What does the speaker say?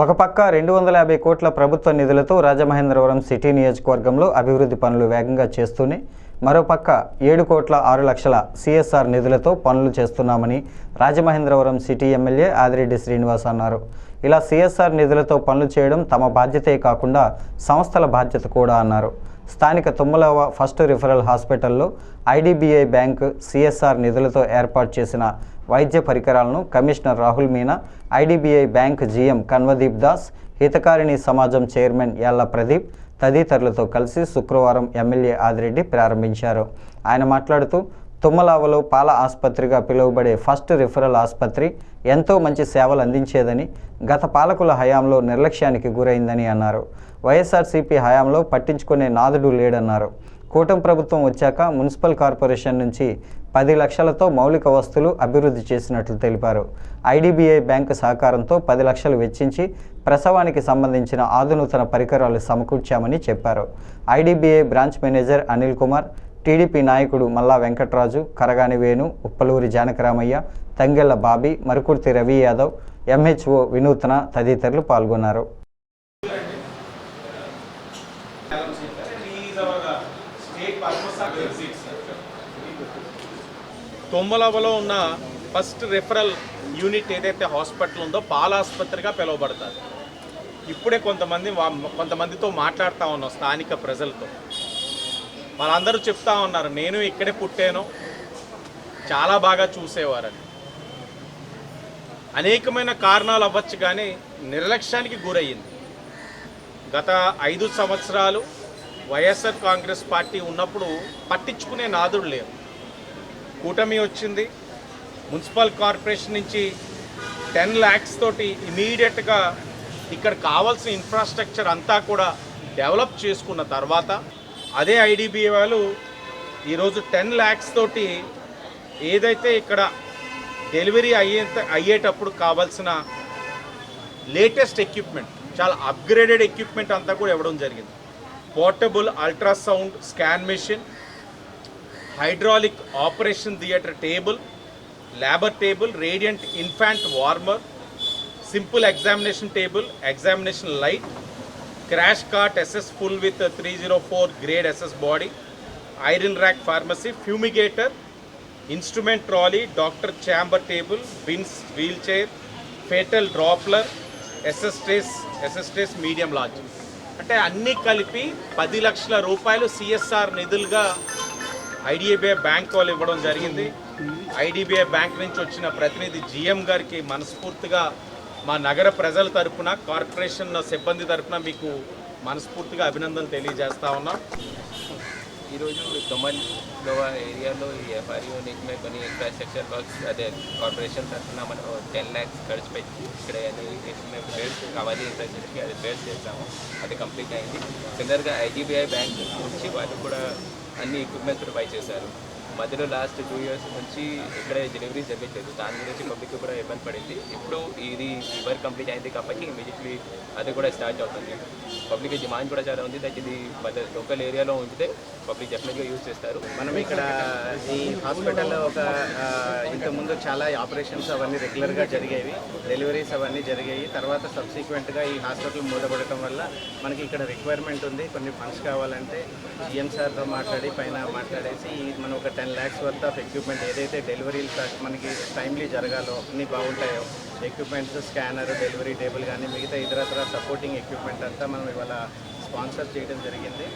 ఒక పక్క రెండు వందల యాభై కోట్ల ప్రభుత్వ నిధులతో రాజమహేంద్రవరం సిటీ నియోజకవర్గంలో అభివృద్ధి పనులు వేగంగా చేస్తూనే మరోపక్క ఏడు కోట్ల ఆరు లక్షల సిఎస్ఆర్ నిధులతో పనులు చేస్తున్నామని రాజమహేంద్రవరం సిటీ ఎమ్మెల్యే ఆదిరెడ్డి శ్రీనివాస్ అన్నారు. ఇలా సిఎస్ఆర్ నిధులతో పనులు చేయడం తమ బాధ్యతే కాకుండా సంస్థల బాధ్యత కూడా అన్నారు. స్థానిక తుమ్మలవ ఫస్ట్ రిఫరల్ హాస్పిటల్లో ఐడిబిఐ బ్యాంకు సిఎస్ఆర్ నిధులతో ఏర్పాటు చేసిన వైద్య పరికరాలను commissioner Rahul Meena IDBI bank GM Kanwardeep Das Hitakarini Samajam chairman Yalla Pradeep తదితరులతో కలిసి శుక్రవారం ఎమ్మెల్యే ఆదిరెడ్డి ప్రారంభించారు. ఆయన మాట్లాడుతూ తుమ్మలావలో పాల ఆసుపత్రిగా పిలువబడే ఫస్ట్ రిఫరల్ ఆసుపత్రి ఎంతో మంచి సేవలు అందించేదని గత పాలకుల హయాంలో నిర్లక్ష్యానికి గురైందని అన్నారు. వైఎస్ఆర్సీపీ హయాంలో పట్టించుకునే నాదుడు లేడన్నారు. కూటమి ప్రభుత్వం వచ్చాక మున్సిపల్ కార్పొరేషన్ నుంచి పది లక్షలతో మౌలిక వస్తువులు అభివృద్ధి చేసినట్లు తెలిపారు. ఐడిబిఐ బ్యాంకు సహకారంతో పది లక్షలు వెచ్చించి ప్రసవానికి సంబంధించిన ఆధునూతన పరికరాలు సమకూర్చామని చెప్పారు. IDBI branch manager Anil Kumar TDP నాయకుడు మల్లా వెంకట్రాజు కరగాని వేణు ఉప్పలూరి జానకరామయ్య తంగెళ్ళ బాబీ మరుకుర్తి రవి యాదవ్ ఎంహెచ్ఓ వినూత్న తదితరులు పాల్గొన్నారు. తొమ్మలవలో ఉన్న ఫస్ట్ రెఫరల్ యూనిట్ ఏదైతే హాస్పిటల్ ఉందో పాల ఆసుపత్రిగా పిలువబడతారు. ఇప్పుడే కొంతమంది కొంతమందితో మాట్లాడుతూ ఉన్నాం స్థానిక ప్రజలతో. వాళ్ళందరూ చెప్తా ఉన్నారు నేను ఇక్కడే పుట్టాను. చాలా బాగా చూసేవారని. అనేకమైన కారణాలు అవ్వచ్చు కానీ నిర్లక్ష్యానికి గురయ్యింది. గత ఐదు సంవత్సరాలు వైఎస్ఆర్ కాంగ్రెస్ పార్టీ ఉన్నప్పుడు పట్టించుకునే నాదుడు లేరు. కూటమి వచ్చింది మున్సిపల్ కార్పొరేషన్ నుంచి టెన్ ల్యాక్స్ తోటి ఇమీడియట్గా ఇక్కడ కావాల్సిన ఇన్ఫ్రాస్ట్రక్చర్ అంతా కూడా డెవలప్ చేసుకున్న తర్వాత అదే ఐడిబిఐ వాళ్ళు ఈరోజు టెన్ ల్యాక్స్ తోటి ఏదైతే ఇక్కడ డెలివరీ అయ్యేంత అయ్యేటప్పుడు కావాల్సిన లేటెస్ట్ ఎక్విప్మెంట్ చాలా అప్గ్రేడెడ్ ఎక్విప్మెంట్ అంతా కూడా ఇవ్వడం జరిగింది. Portable ultrasound scan machine hydraulic operation theatre table labour table radiant infant warmer simple examination table examination light crash cart SS full with three zero four grade SS body iron rack pharmacy fumigator instrument trolley doctor chamber table bins wheelchair foetal doppler ఎస్ఎస్టేస్ ఎస్ఎస్టేస్ medium లాంచ్ అంటే అన్నీ కలిపి పది లక్షల రూపాయలు CSR నిధులుగా IDBI bank వాళ్ళు ఇవ్వడం జరిగింది. ఐడిబిఐ బ్యాంక్ నుంచి వచ్చిన ప్రతినిధి జిఎం గారికి మనస్ఫూర్తిగా మా నగర ప్రజల తరఫున కార్పొరేషన్ సిబ్బంది తరఫున మీకు మనస్ఫూర్తిగా అభినందనలు తెలియజేస్తా ఉన్నాం. ఈరోజు దొమల్ గోవా ఏరియాలో ఈ ఎఫ్ఆర్ యూనిట్ మీద కొన్ని ఇన్ఫ్రాస్ట్రక్చర్ వర్క్స్ అదే కార్పొరేషన్ తరఫున మనం టెన్ ల్యాక్స్ ఖర్చు పెట్టి ఇక్కడ అన్ని మేము కావాలి ఇన్ఫ్రాస్ట్రక్చర్కి అది బేస్ చేస్తాము అది కంప్లీట్ అయింది. సిమిలర్గా ఐడిబిఐ బ్యాంక్ నుంచి వాళ్ళు కూడా అన్ని ఎక్విప్మెంట్స్ ప్రొవైడ్ చేశారు. మధ్యలో లాస్ట్ టూ ఇయర్స్ నుంచి ఇక్కడ డెలివరీ జరగట్లేదు. దాని గురించి పబ్లిక్ కూడా ఇబ్బంది పడింది. ఇప్పుడు ఇది ఈ వర్క్ కంప్లీట్ అయింది కాబట్టి ఇమీడియట్లీ అది కూడా స్టార్ట్ అవుతుంది. పబ్లిక్ డిమాండ్ కూడా చాలా ఉంది. దట్ ఇది లోకల్ ఏరియాలో ఉంచితే పబ్లిక్ డెఫినెట్గా యూజ్ చేస్తారు. మనం ఇక్కడ ఈ హాస్పిటల్లో ఒక ఇంతకుముందు చాలా ఆపరేషన్స్ అవన్నీ రెగ్యులర్గా జరిగేవి. డెలివరీస్ అవన్నీ జరిగాయి తర్వాత సబ్సిక్వెంట్గా ఈ హాస్పిటల్ మూతపడటం వల్ల మనకి ఇక్కడ రిక్వైర్మెంట్ ఉంది. కొన్ని ఫండ్స్ కావాలంటే జిఎం సార్తో మాట్లాడి పైన మాట్లాడేసి మనం ఒక ten lakhs worth of equipment ఏదైతే డెలివరీలు మనకి టైమ్లీ జరగాలో అన్నీ బాగుంటాయో ఎక్విప్మెంట్స్ స్కానర్ డెలివరీ టేబుల్ కానీ మిగతా ఇతరత్ర సపోర్టింగ్ ఎక్విప్మెంట్ అంతా మనం ఇవాళ స్పాన్సర్ చేయడం జరిగింది.